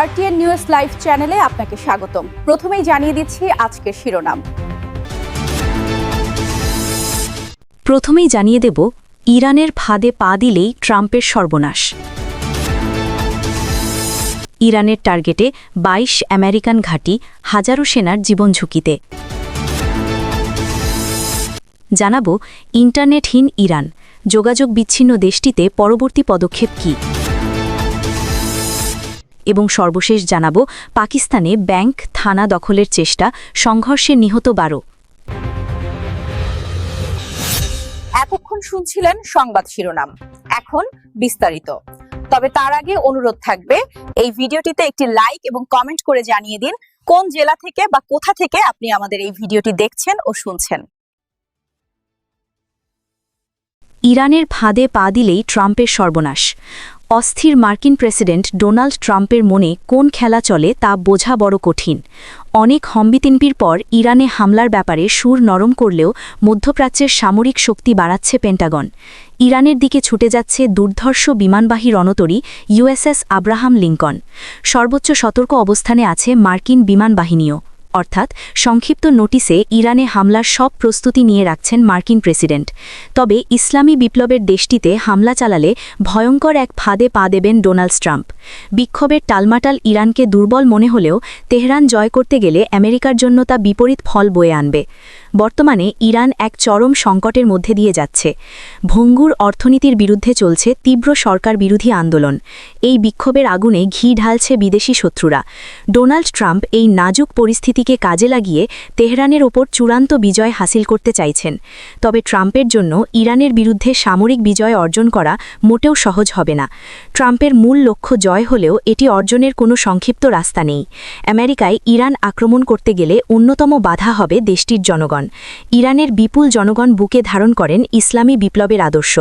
RTN news live চ্যানেলে আপনাকে স্বাগতম। প্রথমেই জানিয়ে দিচ্ছি আজকের শিরোনাম। প্রথমেই জানিয়ে দেব, ইরানের ফাঁদে পা দিলেই ট্রাম্পের সর্বনাশ। ইরানের টার্গেটে ২২ আমেরিকান ঘাঁটি হাজারো সেনার জীবন ঝুঁকিতে। জানাব, ইন্টারনেটহীন ইরান, যোগাযোগ বিচ্ছিন্ন দেশটিতে পরবর্তী পদক্ষেপ কী? এবং সর্বশেষ জানাব পাকিস্তানে ব্যাংক থানা দখলের চেষ্টা সংঘর্ষে নিহত বারো। এতক্ষণ শুনছিলেন সংবাদ শিরোনাম। এখন বিস্তারিত। তবে তার আগে অনুরোধ থাকবে এই ভিডিওটিতে একটি লাইক এবং কমেন্ট করে জানিয়ে দিন কোন জেলা থেকে বা কোথা থেকে আপনি আমাদের এই ভিডিওটি দেখছেন ও শুনছেন। ইরানের ফাঁদে পা দিলেই ট্রাম্পের সর্বনাশ। অস্থির মার্কিন প্রেসিডেন্ট ডোনাল্ড ট্রাম্পের মনে কোন খেলা চলে তা বোঝা বড় কঠিন। অনেক হম্বিতিনপির পর ইরানে হামলার ব্যাপারে সুর নরম করলেও মধ্যপ্রাচ্যের সামরিক শক্তি বাড়াচ্ছে পেন্টাগন। ইরানের দিকে ছুটে যাচ্ছে দুর্ধর্ষ বিমানবাহী রণতরী ইউএসএস আব্রাহাম লিঙ্কন। সর্বোচ্চ সতর্ক অবস্থানে আছে মার্কিন বিমান বাহিনীও অর্থাৎ সংক্ষিপ্ত নোটিসে ইরানে হামলার সব প্রস্তুতি নিয়ে রাখছেন মার্কিন প্রেসিডেন্ট। তবে ইসলামী বিপ্লবের দেশটিতে হামলা চালালে ভয়ঙ্কর এক ফাঁদে পা দেবেন ডোনাল্ড ট্রাম্প। বিক্ষোভের টালমাটাল ইরানকে দুর্বল মনে হলেও তেহরান জয় করতে গেলে আমেরিকার জন্য তা বিপরীত ফল বয়ে আনবে। বর্তমানে ইরান এক চরম সংকটের মধ্যে দিয়ে যাচ্ছে। ভঙ্গুর অর্থনীতির বিরুদ্ধে চলছে তীব্র সরকার বিরোধী আন্দোলন। এই বিক্ষোভের আগুনে ঘি ঢালছে বিদেশি শত্রুরা। ডোনাল্ড ট্রাম্প এই নাজুক পরিস্থিতিকে কাজে লাগিয়ে তেহরানের ওপর চূড়ান্ত বিজয় হাসিল করতে চাইছেন। তবে ট্রাম্পের জন্য ইরানের বিরুদ্ধে সামরিক বিজয় অর্জন করা মোটেও সহজ হবে না। ট্রাম্পের মূল লক্ষ্য জয় হলেও এটি অর্জনের কোনো সংক্ষিপ্ত রাস্তা নেই। আমেরিকায় ইরান আক্রমণ করতে গেলে অন্যতম বাধা হবে দেশটির জনগণ। ইরানের বিপুল জনগণ বুকে ধারণ করেন ইসলামী বিপ্লবের আদর্শ।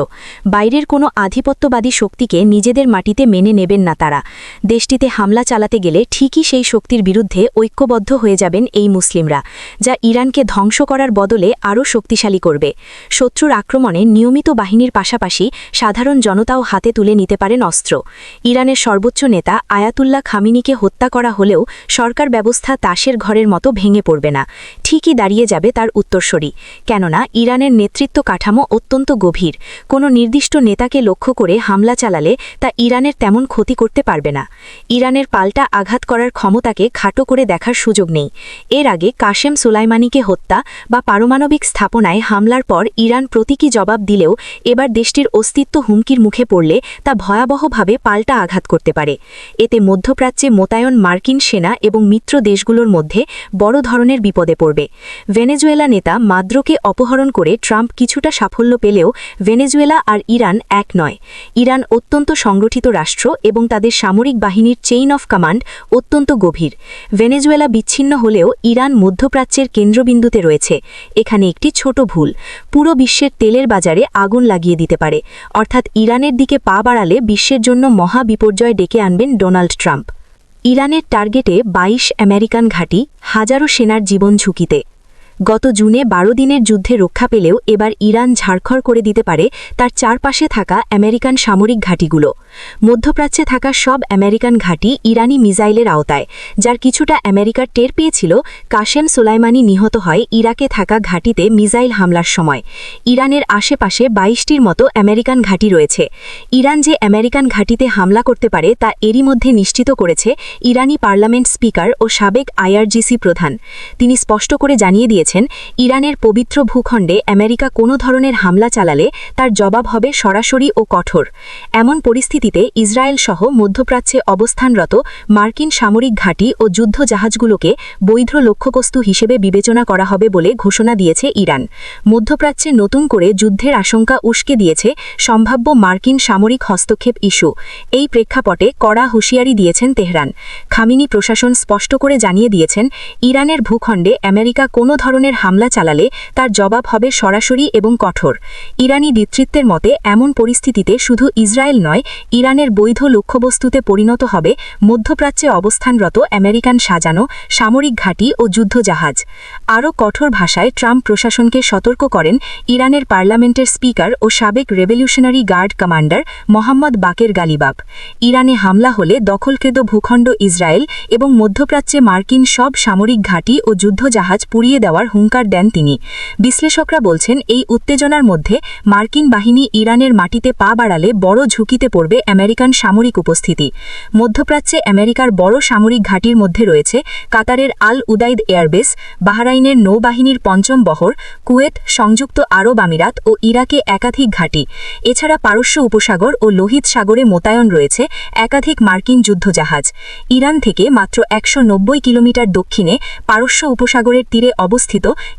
বাইরের কোনো আধিপত্যবাদী শক্তিকে নিজেদের মাটিতে মেনে নেবেন না তারা। দেশটিতে হামলা চালাতে গেলে ঠিকই সেই শক্তির বিরুদ্ধে ঐক্যবদ্ধ হয়ে যাবেন এই মুসলিমরা, যা ইরানকে ধ্বংস করার বদলে আরও শক্তিশালী করবে। শত্রুর আক্রমণে নিয়মিত বাহিনীর পাশাপাশি সাধারণ জনতাও হাতে তুলে নিতে পারেন অস্ত্র। ইরানের সর্বোচ্চ নেতা আয়াতুল্লাহ খামিনিকে হত্যা করা হলেও সরকার ব্যবস্থা তাসের ঘরের মতো ভেঙে পড়বে না। ঠিকই দাঁড়িয়ে যাবে তার উত্তরসূরি। কেননা, ইরানের নেতৃত্ব কাঠামো অত্যন্ত গভীর। কোনো নির্দিষ্ট নেতাকে লক্ষ্য করে হামলা চালালে তা ইরানের তেমন ক্ষতি করতে পারবে না। ইরানের পাল্টা আঘাত করার ক্ষমতাকে খাটো করে দেখার সুযোগ নেই। এর আগে কাশেম সুলাইমানিকে হত্যা বা পারমাণবিক স্থাপনায় হামলার পর ইরান প্রতীকী জবাব দিলেও এবার দেশটির অস্তিত্ব হুমকির মুখে পড়লে তা ভয়াবহভাবে পাল্টা আঘাত করতে পারে। এতে মধ্যপ্রাচ্যে মোতায়েন মার্কিন সেনা এবং মিত্র দেশগুলোর মধ্যে বড় ধরনের বিপদে পড়বে। ভেনেজুয়েলা নেতা মাদ্রোকে অপহরণ করে ট্রাম্প কিছুটা সাফল্য পেলেও ভেনেজুয়েলা আর ইরান এক নয়। ইরান অত্যন্ত সংগঠিত রাষ্ট্র এবং তাদের সামরিক বাহিনীর চেইন অফ কমান্ড অত্যন্ত গভীর। ভেনেজুয়েলা বিচ্ছিন্ন হলেও ইরান মধ্যপ্রাচ্যের কেন্দ্রবিন্দুতে রয়েছে। এখানে একটি ছোট ভুল। পুরো বিশ্বের তেলের বাজারে আগুন লাগিয়ে দিতে পারে। অর্থাৎ ইরানের দিকে পা বাড়ালে বিশ্বের জন্য মহা বিপর্যয় ডেকে আনবেন ডোনাল্ড ট্রাম্প। ইরানের টার্গেটে ২২ আমেরিকান ঘাঁটি, হাজারো সেনার জীবন ঝুঁকিতে। গত জুনে বারো দিনের যুদ্ধে রক্ষা পেলেও এবার ইরান ঝাড়খড় করে দিতে পারে তার চারপাশে থাকা আমেরিকান সামরিক ঘাঁটিগুলো। মধ্যপ্রাচ্যে থাকা সব আমেরিকান ঘাঁটি ইরানি মিসাইলের আওতায়, যার কিছুটা আমেরিকার টের পেয়েছিল, কাশেম সোলাইমানি নিহত হয় ইরাকে থাকা ঘাঁটিতে মিসাইল হামলার সময়। ইরানের আশেপাশে বাইশটির মতো আমেরিকান ঘাঁটি রয়েছে। ইরান যে আমেরিকান ঘাঁটিতে হামলা করতে পারে তা এরই মধ্যে নিশ্চিত করেছে ইরানি পার্লামেন্ট স্পিকার ও সাবেক আইআরজিসি প্রধান। তিনি স্পষ্ট করে জানিয়ে দিয়েছেন ইরানের পবিত্র ভূখণ্ডে আমেরিকা কোনো ধরনের হামলা চালালে তার জবাব হবে সরাসরি ও কঠোর। এমন পরিস্থিতিতে ইসরায়েল সহ মধ্যপ্রাচ্যে অবস্থানরত মার্কিন সামরিক ঘাঁটি ও যুদ্ধ জাহাজগুলোকে বৈধ লক্ষ্যবস্তু হিসেবে বিবেচনা করা হবে বলে ঘোষণা দিয়েছে ইরান। মধ্যপ্রাচ্যে নতুন করে যুদ্ধের আশঙ্কা উস্কে দিয়েছে সম্ভাব্য মার্কিন সামরিক হস্তক্ষেপ ইস্যু। এই প্রেক্ষাপটে কড়া হুঁশিয়ারি দিয়েছেন তেহরান। খামিনি প্রশাসন স্পষ্ট করে জানিয়ে দিয়েছেন, ইরানের ভূখণ্ডে আমেরিকা কোনো ধরনের হামলা চালালে তার জবাব হবে সরাসরি এবং কঠোর। ইরানি নেতৃত্বের মতে, এমন পরিস্থিতিতে শুধু ইসরায়েল নয়, ইরানের বৈধ লক্ষ্যবস্তুতে পরিণত হবে মধ্যপ্রাচ্যে অবস্থানরত আমেরিকান সাজানো সামরিক ঘাঁটি ও যুদ্ধজাহাজ। আরও কঠোর ভাষায় ট্রাম্প প্রশাসনকে সতর্ক করেন ইরানের পার্লামেন্টের স্পিকার ও সাবেক revolutionary guard commander Mohammad Baqer Ghalibaf. ইরানে হামলা হলে দখলকৃত ভূখণ্ড ইসরায়েল এবং মধ্যপ্রাচ্যে মার্কিন সব সামরিক ঘাঁটি ও যুদ্ধজাহাজ পুড়িয়ে দেওয়ার হুঙ্কার দেন তিনি। বিশ্লেষকরা বলছেন, এই উত্তেজনার মধ্যে মার্কিন বাহিনী ইরানের মাটিতে পা বাড়ালে বড় ঝুঁকিতে পড়বে আমেরিকান সামরিক উপস্থিতি। মধ্যপ্রাচ্যে আমেরিকার বড় সামরিক ঘাঁটির মধ্যে রয়েছে কাতারের আল উদাইদ এয়ারবেস, বাহরাইনের নৌবাহিনীর পঞ্চম বহর, কুয়েত সংযুক্ত আরব আমিরাত ও ইরাকে একাধিক ঘাঁটি। এছাড়া পারস্য উপসাগর ও লোহিত সাগরে মোতায়েন রয়েছে একাধিক মার্কিন যুদ্ধজাহাজ। ইরান থেকে মাত্র একশো নব্বই কিলোমিটার দক্ষিণে পারস্য উপসাগরের তীরে অবস্থিত।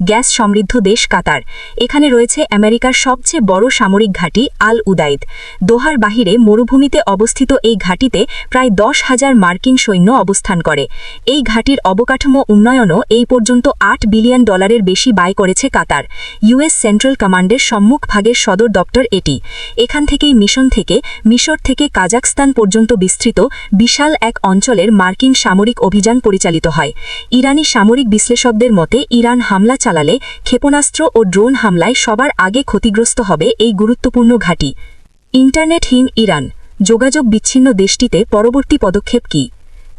গ্যাস সমৃদ্ধ দেশ কাতার। এখানে রয়েছে আমেরিকার সবচেয়ে বড় সামরিক ঘাঁটি আল উদাইদ। দোহার বাহিরে মরুভূমিতে অবস্থিত এই ঘাঁটিতে প্রায় দশ হাজার মার্কিন সৈন্য অবস্থান করে। এই ঘাঁটির অবকাঠামো উন্নয়নও এই পর্যন্ত আট বিলিয়ন ডলারের বেশি ব্যয় করেছে কাতার। ইউএস সেন্ট্রাল কমান্ডের সম্মুখ ভাগের সদর দপ্তর এটি। এখান থেকেই মিশন থেকে মিশর থেকে কাজাকস্তান পর্যন্ত বিস্তৃত বিশাল এক অঞ্চলের মার্কিন সামরিক অভিযান পরিচালিত হয়। ইরানি সামরিক বিশ্লেষকদের মতে, ইরান হামলা চালালে ক্ষেপণাস্ত্র ও ড্রোন হামলায় সবার আগে ক্ষতিগ্রস্ত হবে এই গুরুত্বপূর্ণ ঘাঁটি। ইন্টারনেটহীন ইরান, যোগাযোগ বিচ্ছিন্ন দেশটিতে পরবর্তী পদক্ষেপ কী?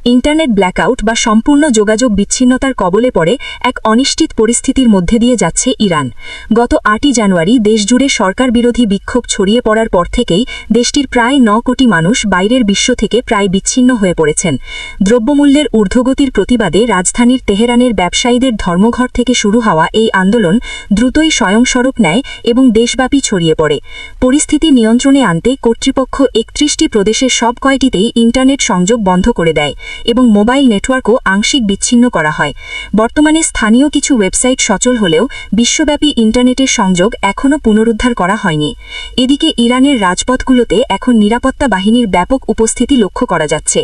ইন্টারনেট ব্ল্যাকআউট বা সম্পূর্ণ যোগাযোগ বিচ্ছিন্নতার কবলে পড়ে এক অনিশ্চিত পরিস্থিতির মধ্যে দিয়ে যাচ্ছে ইরান। গত আটই জানুয়ারি দেশজুড়ে সরকার বিরোধী বিক্ষোভ ছড়িয়ে পড়ার পর থেকেই দেশটির প্রায় ন কোটি মানুষ বাইরের বিশ্ব থেকে প্রায় বিচ্ছিন্ন হয়ে পড়েছেন। দ্রব্যমূল্যের ঊর্ধ্বগতির প্রতিবাদে রাজধানীর তেহরানের ব্যবসায়ীদের ধর্মঘর থেকে শুরু হওয়া এই আন্দোলন দ্রুতই স্বয়ংস্বরূপ নেয় এবং দেশব্যাপী ছড়িয়ে পড়ে। পরিস্থিতি নিয়ন্ত্রণে আনতে কর্তৃপক্ষ একত্রিশটি প্রদেশের সব কয়টিতেই ইন্টারনেট সংযোগ বন্ধ করে দেয়। এবং মোবাইল নেটওয়ার্কও আংশিক বিচ্ছিন্ন করা হয়। বর্তমানে স্থানীয় কিছু ওয়েবসাইট সচল হলেও বিশ্বব্যাপী ইন্টারনেটের সংযোগ এখনও পুনরুদ্ধার করা হয়নি। এদিকে ইরানের রাজপথগুলোতে এখন নিরাপত্তা বাহিনীর ব্যাপক উপস্থিতি লক্ষ্য করা যাচ্ছে।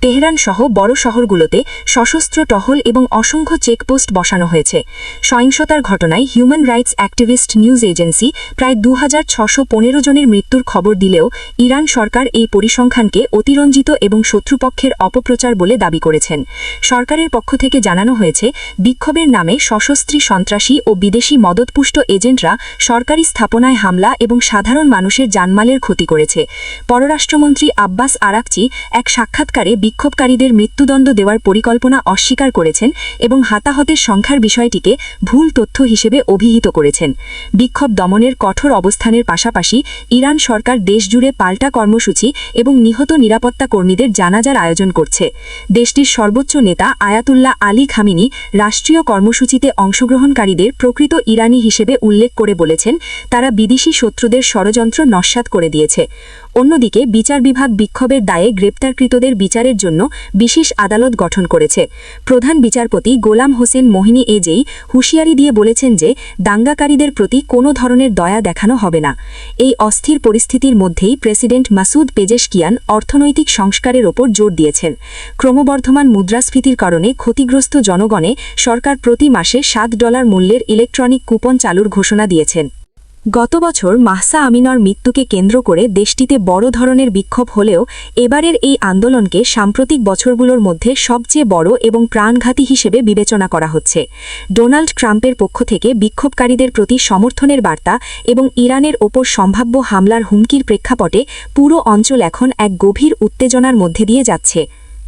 তেহরান সহ বড় শহরগুলোতে সশস্ত্র টহল এবং অসংখ্য চেকপোস্ট বসানো হয়েছে। সহিংসতার ঘটনায় human rights activist news agency প্রায় দু জনের মৃত্যুর খবর দিলেও ইরান সরকার এই পরিসংখ্যানকে অতিরঞ্জিত এবং শত্রুপক্ষের অপপ্রচার বলে দাবি করেছেন। সরকারের পক্ষ থেকে জানানো হয়েছে, বিক্ষোভের নামে সশস্ত্রী সন্ত্রাসী ও বিদেশি মদতপুষ্ট এজেন্টরা সরকারি স্থাপনায় হামলা এবং সাধারণ মানুষের জানমালের ক্ষতি করেছে। পররাষ্ট্রমন্ত্রী আব্বাস আরাকচি এক সাক্ষাৎকারে বিক্ষোভকারীদের মৃত্যুদণ্ড দেওয়ার পরিকল্পনা অস্বীকার করেছেন এবং হাতাহতের সংখ্যার বিষয়টিকে ভুল তথ্য হিসেবে অভিহিত করেছেন। বিক্ষোভ দমনের কঠোর অবস্থানের পাশাপাশি ইরান সরকার দেশজুড়ে পাল্টা কর্মসূচি এবং নিহত নিরাপত্তা কর্মীদের জানাজার আয়োজন করছে। দেশটির সর্বোচ্চ নেতা আয়াতুল্লাহ আলী খামিনি রাষ্ট্রীয় কর্মসূচিতে অংশগ্রহণকারীদের প্রকৃত ইরানি হিসেবে উল্লেখ করে বলেছেন, তারা বিদেশি শত্রুদের ষড়যন্ত্র নস্যাৎ করে দিয়েছে। অন্যদিকে বিচার বিভাগ বিক্ষোভের দায়ে গ্রেপ্তারকৃতদের বিচারের জন্য বিশেষ আদালত গঠন করেছে। প্রধান বিচারপতি গোলাম হোসেন মোহিনী এজেই হুঁশিয়ারি দিয়ে বলেছেন যে, দাঙ্গাকারীদের প্রতি কোনো ধরনের দয়া দেখানো হবে না। এই অস্থির পরিস্থিতির মধ্যেই প্রেসিডেন্ট মাসুদ পেজেশকিয়ান অর্থনৈতিক সংস্কারের ওপর জোর দিয়েছেন। ক্রমবর্ধমান মুদ্রাস্ফীতির কারণে ক্ষতিগ্রস্ত জনগণে সরকার প্রতি মাসে সাত ডলার মূল্যের ইলেকট্রনিক কুপন চালুর ঘোষণা দিয়েছেন। গত বছর মাহসা আমিনর মৃত্যুকে কেন্দ্র করে দেশটিতে বড় ধরনের বিক্ষোভ হলেও এবারের এই আন্দোলনকে সাম্প্রতিক বছরগুলোর মধ্যে সবচেয়ে বড় এবং প্রাণঘাতী হিসেবে বিবেচনা করা হচ্ছে। ডোনাল্ড ট্রাম্পের পক্ষ থেকে বিক্ষোভকারীদের প্রতি সমর্থনের বার্তা এবং ইরানের ওপর সম্ভাব্য হামলার হুমকির প্রেক্ষাপটে পুরো অঞ্চল এখন এক গভীর উত্তেজনার মধ্যে দিয়ে যাচ্ছে।